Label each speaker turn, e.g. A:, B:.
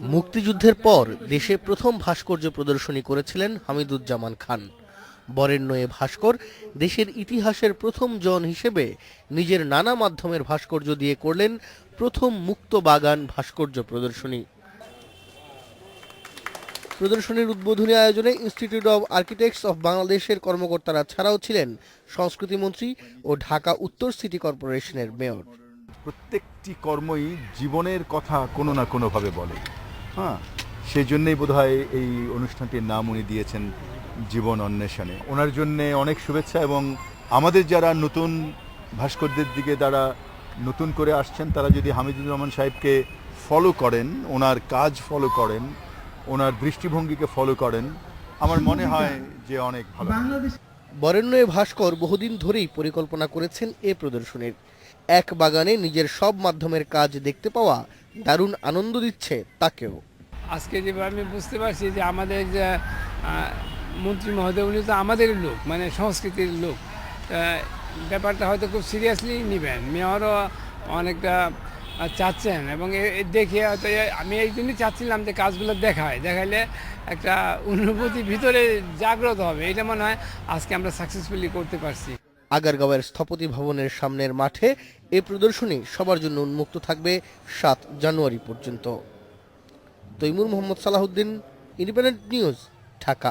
A: মুক্তিযুদ্ধের পর দেশে প্রথম ভাস্কর্য প্রদর্শনী করেছিলেন হামিদুজ্জামান খান। বরেণ্য এ ভাস্কর দেশের ইতিহাসের প্রথম জন হিসেবে নিজের নানা মাধ্যমের ভাস্কর্য দিয়ে করলেন প্রথম মুক্ত বাগান ভাস্কর্য প্রদর্শনী। প্রদর্শনীর উদ্বোধনী আয়োজনে ইনস্টিটিউট অব আর্কিটেক্টস অব বাংলাদেশের কর্মকর্তারা ছাড়াও ছিলেন সংস্কৃতি মন্ত্রী ও ঢাকা উত্তর সিটি কর্পোরেশনের মেয়র।
B: প্রত্যেকটি কর্মই জীবনের কথা কোনো না কোনোভাবে বলে। হ্যাঁ সেই জন্যই বোধহয় এই অনুষ্ঠানটির নাম উনি দিয়েছেন জীবন অন্বেষণে। ওনার জন্যে অনেক শুভেচ্ছা এবং আমাদের যারা নতুন ভাস্করদের দিকে যারা নতুন করে আসছেন, তারা যদি হামিদুর রহমান সাহেবকে ফলো করেন, ওনার কাজ ফলো করেন, ওনার দৃষ্টিভঙ্গিকে ফলো করেন, আমার মনে হয় যে অনেক ভালো
A: বরেণ্য ভাস্কর বহুদিন ধরেই পরিকল্পনা করেছেন এ প্রদর্শনীর। এক বাগানে নিজের সব মাধ্যমের কাজ দেখতে পাওয়া দারুণ আনন্দ দিচ্ছে তাকেও।
C: আজকে যেভাবে আমি বুঝতে পারছি যে আমাদের যে মন্ত্রী মহোদয়, উনি তো আমাদের লোক মানে সংস্কৃতির লোক। ব্যাপারটা হয়তো খুব সিরিয়াসলি নেবেন। মেয়রও অনেকটা চাচ্ছেন এবং দেখে হয়তো আমি এই জন্যই চাচ্ছিলাম যে কাজগুলো দেখায়। দেখাইলে একটা অনুভূতি ভিতরে জাগ্রত হবে। এটা মনে হয় আজকে আমরা সাকসেসফুলি করতে পারছি।
A: আগারগাঁওয়ের স্থপতি ভবনের সামনের মাঠে এ প্রদর্শনী সবার জন্য উন্মুক্ত থাকবে সাত জানুয়ারি পর্যন্ত। Taimur Mohammad Salahuddin independent news Dhaka.